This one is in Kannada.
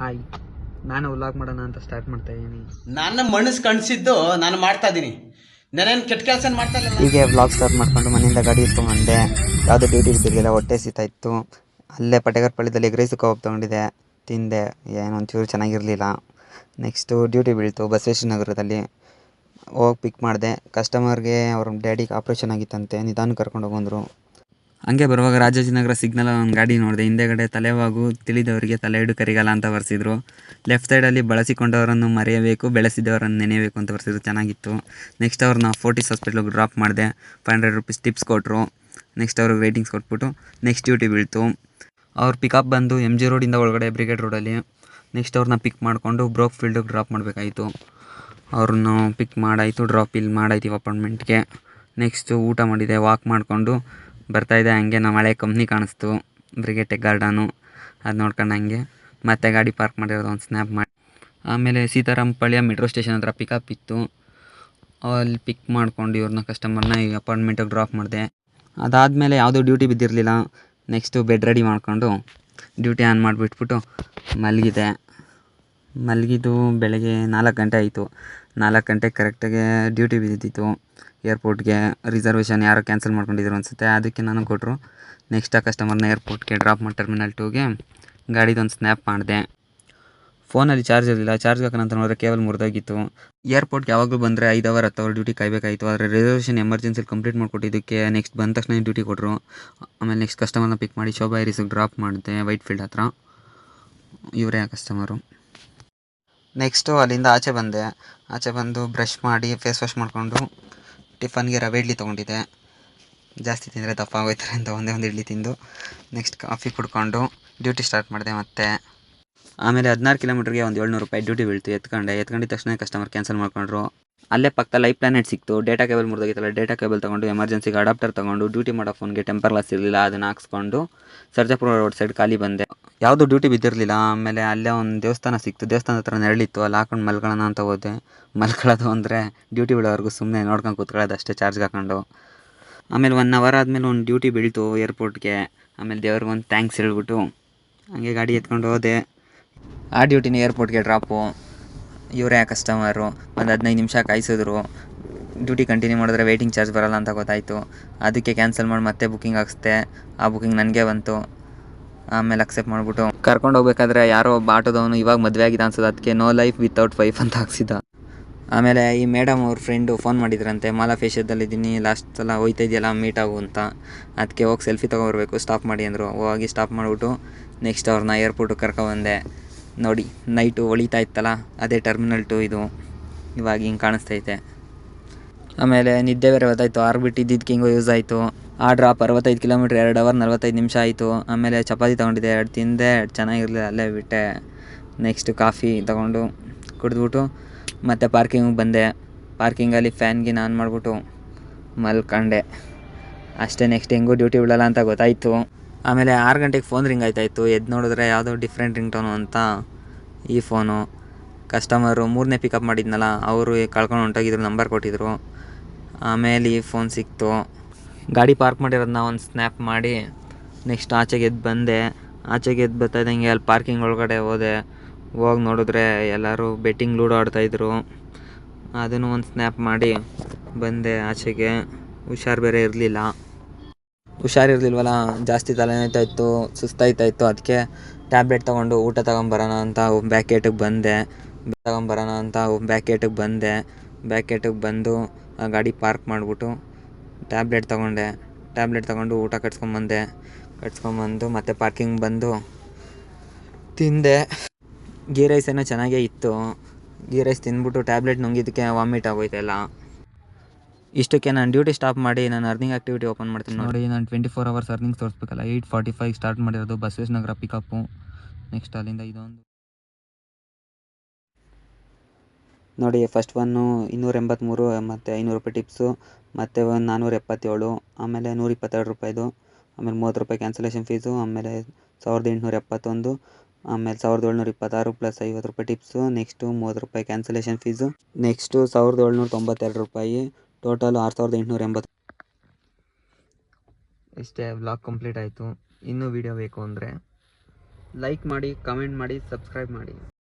ಹಾಯ್ ನಾನು ವ್ಲಾಗ್ ಮಾಡೋಣ ಅಂತ ಸ್ಟಾರ್ಟ್ ಮಾಡ್ತಾ ಇದ್ದೀನಿ ನನ್ನ ಮನಸ್ಸು ಕಣ್ಸಿದ್ದು ನಾನು ಮಾಡ್ತಾ ಇದ್ದೀನಿ ನಾನೇನು ಕೆಟ್ಟ ಕೆಲಸ ಮಾಡ್ತಾ ಇಲ್ಲ ಹೀಗೆ ವ್ಲಾಗ್ ಸ್ಟಾರ್ಟ್ ಮಾಡ್ಕೊಂಡು ಮನೆಯಿಂದ ಗಾಡಿ ಇಟ್ಕೊಂಡ್ಬಂದೆ ಯಾವುದು ಡ್ಯೂಟಿ ಇರ್ತಿರ್ಲಿಲ್ಲ ಹೊಟ್ಟೆ ಸೀತಾ ಇತ್ತು. ಅಲ್ಲೇ ಪಟೇಕರ್ ಪಳ್ಳಿದಲ್ಲಿ ಎಗ್ ರೈಸ್ ಕಬಾಬ್ ತೊಗೊಂಡಿದ್ದೆ. ತಿಂದೆ. ಏನೋ ಒಂಚೂರು ಚೆನ್ನಾಗಿರಲಿಲ್ಲ. ನೆಕ್ಸ್ಟು ಡ್ಯೂಟಿ ಬೀಳ್ತು ಬಸವೇಶ್ವರ ನಗರದಲ್ಲಿ. ಹೋಗಿ ಪಿಕ್ ಮಾಡಿದೆ. ಕಸ್ಟಮರ್ಗೆ ಅವ್ರ ಡ್ಯಾಡಿಗೆ ಆಪ್ರೇಷನ್ ಆಗಿತ್ತಂತೆ. ನಿಧಾನ ಕರ್ಕೊಂಡು ಹೋಗಂದ್ರು ಹಂಗೆ ಬರುವಾಗ ರಾಜಾಜಿನಗರ ಸಿಗ್ನಲ್ ಒಂದು ಗಾಡಿ ನೋಡಿದೆ. ಹಿಂದೆಗಡೆ ತಲೆವಾಗು ತಿಳಿದವರಿಗೆ ತಲೆ ಹಿಡು ಕರಿಗಾಲ ಅಂತ ಬರೆಸಿದ್ರು. ಲೆಫ್ಟ್ ಸೈಡಲ್ಲಿ ಬಳಸಿಕೊಂಡವರನ್ನು ಮರೆಯಬೇಕು, ಬೆಳೆಸಿದವರನ್ನು ನೆನೆಯಬೇಕು ಅಂತ ಬರೆಸಿದ್ರು. ಚೆನ್ನಾಗಿತ್ತು. ನೆಕ್ಸ್ಟ್ ಅವ್ರನ್ನ ಫೋರ್ಟಿಸ್ ಹಾಸ್ಪಿಟ್ಲಿಗೆ ಡ್ರಾಪ್ ಮಾಡಿದೆ. ಫೈವ್ ಹಂಡ್ರೆಡ್ ರುಪೀಸ್ ಟಿಪ್ಸ್ ಕೊಟ್ಟರು ನೆಕ್ಸ್ಟ್ ಅವ್ರಿಗೆ ರೇಟಿಂಗ್ಸ್ ಕೊಟ್ಬಿಟ್ಟು ನೆಕ್ಸ್ಟ್ ಡ್ಯೂಟಿ ಬೀಳ್ತು. ಅವ್ರ ಪಿಕಪ್ ಬಂದು ಎಂ ಜಿ ರೋಡಿಂದ ಒಳಗಡೆ ಬ್ರಿಗೇಡ್ ರೋಡಲ್ಲಿ ನೆಕ್ಸ್ಟ್ ಅವ್ರನ್ನ ಪಿಕ್ ಮಾಡಿಕೊಂಡು ಬ್ರೋಕ್ ಫೀಲ್ಡಿಗೆ ಡ್ರಾಪ್ ಮಾಡಬೇಕಾಯಿತು. ಅವ್ರನ್ನ ಪಿಕ್ ಮಾಡಾಯಿತು ಡ್ರಾಪ್ ಇಲ್ಲಿ ಮಾಡಾಯ್ತೀವಿ ಅಪಾಯಿಂಟ್ಮೆಂಟ್ಗೆ ನೆಕ್ಸ್ಟು ಊಟ ಮಾಡಿದೆ ವಾಕ್ ಮಾಡಿಕೊಂಡು ಬರ್ತಾಯಿದ್ದೆ ಹಂಗೆ ನಮ್ಮ ಹಳೆ ಕಂಪ್ನಿ ಕಾಣಿಸ್ತು ಬ್ರಿಗೇಟ್ ಗಾರ್ಡನು ಅದು ನೋಡ್ಕೊಂಡು ಹಂಗೆ ಮತ್ತೆ ಗಾಡಿ ಪಾರ್ಕ್ ಮಾಡಿರೋದು ಒಂದು ಸ್ನ್ಯಾಪ್ ಮಾಡಿ. ಆಮೇಲೆ ಸೀತಾರಾಮಪಳ್ಳಿಯ ಮೆಟ್ರೋ ಸ್ಟೇಷನ್ ಹತ್ರ ಪಿಕಪ್ ಇತ್ತು. ಅಲ್ಲಿ ಪಿಕ್ ಮಾಡ್ಕೊಂಡು ಇವ್ರನ್ನ ಕಸ್ಟಮರ್ನ ಈ ಅಪಾರ್ಟ್ಮೆಂಟಿಗೆ ಡ್ರಾಪ್ ಮಾಡಿದೆ. ಅದಾದಮೇಲೆ ಯಾವುದೂ ಡ್ಯೂಟಿ ಬಿದ್ದಿರಲಿಲ್ಲ. ನೆಕ್ಸ್ಟು ಬೆಡ್ ರೆಡಿ ಮಾಡಿಕೊಂಡು ಡ್ಯೂಟಿ ಆನ್ ಮಾಡಿಬಿಟ್ಬಿಟ್ಟು ಮಲಗಿದೆ. ಮಲಗಿದ್ದು ಬೆಳಗ್ಗೆ ನಾಲ್ಕು ಗಂಟೆ ಆಯಿತು. ನಾಲ್ಕು ಗಂಟೆಗೆ ಕರೆಕ್ಟಾಗಿ ಡ್ಯೂಟಿ ಬಿದ್ದಿತ್ತು. ಏರ್ಪೋರ್ಟ್ಗೆ ರಿಸರ್ವೇಷನ್ ಯಾರೋ ಕ್ಯಾನ್ಸಲ್ ಮಾಡ್ಕೊಂಡಿದ್ರು ಅನಿಸುತ್ತೆ. ಅದಕ್ಕೆ ನಾನು ಕೊಟ್ಟರು ನೆಕ್ಸ್ಟ್ ಆ ಕಸ್ಟಮರ್ನ ಏರ್ಪೋರ್ಟ್ಗೆ ಡ್ರಾಪ್ ಮಾಡಿ ಟರ್ಮಿನಲ್ ಟೂಗೆ ಗಾಡಿದೊಂದು ಸ್ನ್ಯಾಪ್ ಮಾಡಿದೆ. ಫೋನಲ್ಲಿ ಚಾರ್ಜ್ ಇರಲಿಲ್ಲ. ಚಾರ್ಜ್ ಹಾಕೋಣ ಅಂತ ನೋಡಿದ್ರೆ ಕೇವಲ್ ಮುರಿದೋಗಿತ್ತು. ಏರ್ಪೋರ್ಟ್ಗೆ ಯಾವಾಗಲೂ ಬಂದರೆ ಐದು ಅವರ್ ಹತ್ತು ಅವರ್ ಡ್ಯೂಟಿ ಕಾಯಬೇಕಾಯಿತು. ಆದರೆ ರಿಸರ್ವೇಷನ್ ಎಮರ್ಜೆನ್ಸಿಲಿ ಕಂಪ್ಲೀಟ್ ಮಾಡಿಕೊಟ್ಟಿದ್ದಕ್ಕೆ ನೆಕ್ಸ್ಟ್ ಬಂದ ತಕ್ಷಣ ಡ್ಯೂಟಿ ಕೊಟ್ಟರು ಆಮೇಲೆ ನೆಕ್ಸ್ಟ್ ಕಸ್ಟಮರ್ನ ಪಿಕ್ ಮಾಡಿ ಶೋಭಾ ಏರಿಸಿಗೆ ಡ್ರಾಪ್ ಮಾಡಿದೆ ವೈಟ್ ಫೀಲ್ಡ್ ಹತ್ರ. ಇವರೇ ಆ ಕಸ್ಟಮರು ನೆಕ್ಸ್ಟು ಅಲ್ಲಿಂದ ಆಚೆ ಬಂದೆ. ಆಚೆ ಬಂದು ಬ್ರಷ್ ಮಾಡಿ ಫೇಸ್ ವಾಶ್ ಮಾಡಿಕೊಂಡು ಟಿಫನ್ಗೆ ರವೆ ಇಡ್ಲಿ ತೊಗೊಂಡಿದ್ದೆ. ಜಾಸ್ತಿ ತಿಂದರೆ ದಪ್ಪ ಆಗೋಯ್ತಾರೆ ಅಂತ ಒಂದೇ ಒಂದು ಇಡ್ಲಿ ತಿಂದು ನೆಕ್ಸ್ಟ್ ಕಾಫಿ ಕುಡ್ಕೊಂಡು ಡ್ಯೂಟಿ ಸ್ಟಾರ್ಟ್ ಮಾಡಿದೆ ಮತ್ತೆ. ಆಮೇಲೆ ಹದಿನಾರು ಕಿಲೋಮೀಟ್ರಿಗೆ ಒಂದು ಏಳ್ನೂರು ರೂಪಾಯಿ ಡ್ಯೂಟಿ ಬೀಳ್ತು. ಎತ್ಕೊಂಡೆ. ಎತ್ಕೊಂಡಿದ್ದ ತಕ್ಷಣ ಕಸ್ಟಮರ್ ಕ್ಯಾನ್ಸಲ್ ಮಾಡ್ಕೊಂಡ್ರು. ಅಲ್ಲೇ ಪಕ್ಕದಲ್ಲಿ ಲೈಫ್ ಪ್ಲಾನೆಟ್ ಸಿಕ್ತು. ಡೇಟಾ ಕೇಬಲ್ ಮುರಿದೋಗಿತ್ತಲ್ಲ. ಡೇಟಾ ಕೇಬಲ್ ತೊಗೊಂಡು ಎಮರ್ಜೆನ್ಸಿಗೆ ಅಡಾಪ್ಟರ್ ತೊಗೊಂಡು ಡ್ಯೂಟಿ ಮಾಡೋ ಫೋನ್ಗೆ ಟೆಂಪರ್ ಗ್ಲಾಸ್ ಇರಲಿಲ್ಲ. ಅದನ್ನು ಹಾಕ್ಸ್ಕೊಂಡು, ಸರ್ಜಾಪುರ ರೋಡ್ ಸೈಡ್ ಖಾಲಿ ಬಂದೆ. ಯಾವುದು ಡ್ಯೂಟಿ ಬಿದ್ದಿರಲಿಲ್ಲ. ಆಮೇಲೆ ಅಲ್ಲೇ ಒಂದು ದೇವಸ್ಥಾನ ಸಿಕ್ತು. ದೇವಸ್ಥಾನದ ಹತ್ರ ನೆರಳಿತ್ತು. ಅಲ್ಲಿ ಹಾಕೊಂಡು ಮಲ್ಕೊಳ್ಳೋಣ ಅಂತ ಹೋದೆ. ಮಲ್ಕೊಳ್ಳೋದು ಅಂದರೆ ಡ್ಯೂಟಿ ಬಿಡೋವರೆಗೂ ಸುಮ್ಮನೆ ನೋಡ್ಕೊಂಡು ಕೂತ್ಕೊಳ್ಳೋದು ಅಷ್ಟೇ ಚಾರ್ಜ್ಗೆ ಹಾಕೊಂಡು. ಆಮೇಲೆ ಒನ್ ಅವರ್ ಆದಮೇಲೆ ಒಂದು ಡ್ಯೂಟಿ ಬೀಳ್ತು ಏರ್ಪೋರ್ಟ್ಗೆ ಆಮೇಲೆ ದೇವ್ರಿಗೆ ಒಂದು ಥ್ಯಾಂಕ್ಸ್ ಹೇಳ್ಬಿಟ್ಟು ಹಂಗೆ ಗಾಡಿ ಎತ್ಕೊಂಡು ಹೋದೆ. ಆ ಡ್ಯೂಟಿನ ಏರ್ಪೋರ್ಟ್ಗೆ ಡ್ರಾಪು ಇವರೇ ಕಸ್ಟಮರು ಒಂದು ಹದಿನೈದು ನಿಮಿಷ ಕಾಯಿಸಿದ್ರು. ಡ್ಯೂಟಿ ಕಂಟಿನ್ಯೂ ಮಾಡಿದ್ರೆ ವೆಯ್ಟಿಂಗ್ ಚಾರ್ಜ್ ಬರೋಲ್ಲ ಅಂತ ಗೊತ್ತಾಯಿತು. ಅದಕ್ಕೆ ಕ್ಯಾನ್ಸಲ್ ಮಾಡಿ ಮತ್ತೆ ಬುಕ್ಕಿಂಗ್ ಹಾಕ್ಸ್ದೆ. ಆ ಬುಕ್ಕಿಂಗ್ ನನಗೆ ಬಂತು. ಆಮೇಲೆ ಅಕ್ಸೆಪ್ಟ್ ಮಾಡಿಬಿಟ್ಟು ಕರ್ಕೊಂಡು ಹೋಗ್ಬೇಕಾದ್ರೆ ಯಾರೋ ಒಬ್ಬ ಆಟೋದವನು ಇವಾಗ ಮದುವೆ ಆಗಿದೆ ಅನ್ಸೋದು ಅದಕ್ಕೆ ನೋ ಲೈಫ್ ವಿತೌಟ್ ವೈಫ್ ಅಂತ ಹಾಕ್ಸಿದ್ದ. ಆಮೇಲೆ ಈ ಮೇಡಮ್ ಅವ್ರ ಫ್ರೆಂಡು ಫೋನ್ ಮಾಡಿದ್ರಂತೆ, ಮಾಲಾ ಫೇಶಿಯದಲ್ಲಿದ್ದೀನಿ ಲಾಸ್ಟ್ ಸಲ ಹೋಯ್ತಾ ಇದೆಯಲ್ಲ ಮೀಟ್ ಆಗು ಅಂತ. ಅದಕ್ಕೆ ಹೋಗಿ ಸೆಲ್ಫಿ ತೊಗೊಬರ್ಬೇಕು ಸ್ಟಾಪ್ ಮಾಡಿ ಅಂದರು. ಹೋಗಿ ಸ್ಟಾಪ್ ಮಾಡಿಬಿಟ್ಟು ನೆಕ್ಸ್ಟ್ ಅವ್ರನ್ನ ಏರ್ಪೋರ್ಟಿಗೆ ಕರ್ಕೊಬಂದೆ ನೋಡಿ ನೈಟು ಹೊಳಿತಾ ಇತ್ತಲ್ಲ, ಅದೇ ಟರ್ಮಿನಲ್ ಟು ಇದು. ಇವಾಗ ಹಿಂಗೆ ಕಾಣಿಸ್ತೈತೆ ಆಮೇಲೆ ನಿದ್ದೆ ಬೇರೆ ಗೊತ್ತಾಯಿತು ಆರ್ಬಿಟ್ ಇದ್ದಿದ್ದಕ್ಕೆ ಹಿಂಗೋ ಯೂಸ್ ಆಯಿತು. ಆ ಡ್ರಾಪ್ ಅರವತ್ತೈದು ಕಿಲೋಮೀಟ್ರ್ ಎರಡು ಅವರ್ ನಲ್ವತ್ತೈದು ನಿಮಿಷ ಆಯಿತು. ಆಮೇಲೆ ಚಪಾತಿ ತೊಗೊಂಡಿದ್ದೆ, ಎರಡು ತಿಂದೆ ಚೆನ್ನಾಗಿರಲಿಲ್ಲ, ಅಲ್ಲೇ ಬಿಟ್ಟೆ. ನೆಕ್ಸ್ಟ್ ಕಾಫಿ ತೊಗೊಂಡು ಕುಡಿದ್ಬಿಟ್ಟು ಮತ್ತೆ ಪಾರ್ಕಿಂಗ್ ಬಂದೆ. ಪಾರ್ಕಿಂಗಲ್ಲಿ ಫ್ಯಾನ್ ಗಿನ್ ಆನ್ ಮಾಡಿಬಿಟ್ಟು ಮಲ್ಕೊಂಡೆ. ಅಷ್ಟೇ ನೆಕ್ಸ್ಟ್ ಹೆಂಗೂ ಡ್ಯೂಟಿ ಬಿಡಲ್ಲ ಅಂತ ಗೊತ್ತಾಯಿತು. ಆಮೇಲೆ ಆರು ಗಂಟೆಗೆ ಫೋನ್ ರಿಂಗ್ ಆಯ್ತಾಯಿತ್ತು ಎದ್ದು ನೋಡಿದ್ರೆ ಯಾವುದೋ ಡಿಫ್ರೆಂಟ್ ರಿಂಗ್ ಟೋನು ಅಂತ ಈ ಫೋನು ಕಸ್ಟಮರು ಮೂರನೇ ಪಿಕಪ್ ಮಾಡಿದ್ನಲ್ಲ, ಅವರು ಕಳ್ಕೊಂಡು ಹೊಂಟೋಗಿದ್ರು ನಂಬರ್ ಕೊಟ್ಟಿದ್ರು. ಆಮೇಲೆ ಈ ಫೋನ್ ಸಿಕ್ತು. ಗಾಡಿ ಪಾರ್ಕ್ ಮಾಡಿರೋದನ್ನ ಒಂದು ಸ್ನ್ಯಾಪ್ ಮಾಡಿ ನೆಕ್ಸ್ಟ್ ಆಚೆಗೆ ಎದ್ದು ಬಂದೆ. ಆಚೆಗೆ ಎದ್ದು ಬರ್ತಾಯಿದ್ದಂಗೆ ಅಲ್ಲಿ ಪಾರ್ಕಿಂಗ್ ಒಳಗಡೆ ಹೋದೆ. ಹೋಗಿ ನೋಡಿದ್ರೆ ಎಲ್ಲರೂ ಬೆಟ್ಟಿಂಗ್ ಲೂಡೋ ಆಡ್ತಾಯಿದ್ರು ಅದನ್ನು ಒಂದು ಸ್ನ್ಯಾಪ್ ಮಾಡಿ ಬಂದೆ ಆಚೆಗೆ. ಹುಷಾರು ಬೇರೆ ಇರಲಿಲ್ಲ. ಹುಷಾರಿರ್ಲಿಲ್ವಲ್ಲ ಜಾಸ್ತಿ ತಲೆನೋಯ್ತಾ ಇತ್ತು ಸುಸ್ತಾಯ್ತಾ ಇತ್ತು. ಅದಕ್ಕೆ ಟ್ಯಾಬ್ಲೆಟ್ ತೊಗೊಂಡು ಊಟ ತಗೊಂಬರೋಣ ಅಂತ ಬ್ಯಾಕೇಟಿಗೆ ಬಂದೆ. ತಗೊಂಬರೋಣ ಅಂತ ಬ್ಯಾಕೇಟಿಗೆ ಬಂದೆ. ಬ್ಯಾಕೇಟಿಗೆ ಬಂದು ಗಾಡಿ ಪಾರ್ಕ್ ಮಾಡಿಬಿಟ್ಟು ಟ್ಯಾಬ್ಲೆಟ್ ತೊಗೊಂಡೆ. ಟ್ಯಾಬ್ಲೆಟ್ ತೊಗೊಂಡು ಊಟ ಕಟ್ಸ್ಕೊಂಬಂದೆ. ಕಟ್ಸ್ಕೊಂಬಂದು ಮತ್ತೆ ಪಾರ್ಕಿಂಗ್ ಬಂದು ತಿಂದೆ. ಗೀ ರೈಸ್ ಏನೋ ಚೆನ್ನಾಗೇ ಇತ್ತು. ಗೀ ರೈಸ್ ತಿಂದ್ಬಿಟ್ಟು ಟ್ಯಾಬ್ಲೆಟ್ ನುಂಗಿದ್ದಕ್ಕೆ ವಾಮಿಟ್ ಆಗೋಯ್ತೆಲ್ಲ ಇಷ್ಟಕ್ಕೆ ನಾನು ಡ್ಯೂಟಿ ಸ್ಟಾಪ್ ಮಾಡಿ ನಾನು ಅರ್ನಿಂಗ್ ಆಕ್ಟಿವಿಟಿ ಓಪನ್ ಮಾಡ್ತೀನಿ ನೋಡಿ. ನಾನು ಟ್ವೆಂಟಿ ಫೋರ್ ಅವರ್ಸ್ ಅರ್ನಿಂಗ್ ತೋರಿಸ್ಬೇಕಲ್ಲ. ಏಯ್ಟ್ ಫಾರ್ಟಿ ಫೈವ್ ಸ್ಟಾರ್ಟ್ ಮಾಡಿರೋದು ಬಸವೇಶ್ ನಗರ ಪಿಕಪ್ಪು ನೆಕ್ಸ್ಟ್ ಅಲ್ಲಿಂದ ಇದೊಂದು ನೋಡಿ ಫಸ್ಟ್ ಒನ್ನು ಇನ್ನೂರ ಎಂಬತ್ತ್ಮೂರು ಮತ್ತು ಐನೂರು ರೂಪಾಯಿ ಟಿಪ್ಸು ಮತ್ತು ಒಂದು ನಾನ್ನೂರ ಎಪ್ಪತ್ತೇಳು ಆಮೇಲೆ ನೂರ ಇಪ್ಪತ್ತೆರಡು ರೂಪಾಯಿದು ಆಮೇಲೆ ಮೂವತ್ತು ರೂಪಾಯಿ ಕ್ಯಾನ್ಸಲೇಷನ್ ಫೀಸು ಆಮೇಲೆ ಸಾವಿರದ ಎಂಟುನೂರ ಎಪ್ಪತ್ತೊಂದು ಆಮೇಲೆ ಸಾವಿರದ ಏಳ್ನೂರ ಇಪ್ಪತ್ತಾರು ಪ್ಲಸ್ ಐವತ್ತು ರೂಪಾಯಿ ಟಿಪ್ಸು ನೆಕ್ಸ್ಟು ಮೂವತ್ತು ರೂಪಾಯಿ ಕ್ಯಾನ್ಸಲೇಷನ್ ಫೀಸು ನೆಕ್ಸ್ಟು ಸಾವಿರದ ಏಳ್ನೂರ ತೊಂಬತ್ತೆರಡು ರೂಪಾಯಿ ಟೋಟಲ್ ಆರು ಸಾವಿರದ ಎಂಟುನೂರ ಎಂಬತ್ತು ಇಷ್ಟೇ ಬ್ಲಾಗ್ ಕಂಪ್ಲೀಟ್ ಆಯಿತು. ಇನ್ನೂ ವೀಡಿಯೋ ಬೇಕು ಅಂದರೆ ಲೈಕ್ ಮಾಡಿ ಕಮೆಂಟ್ ಮಾಡಿ ಸಬ್ಸ್ಕ್ರೈಬ್ ಮಾಡಿ.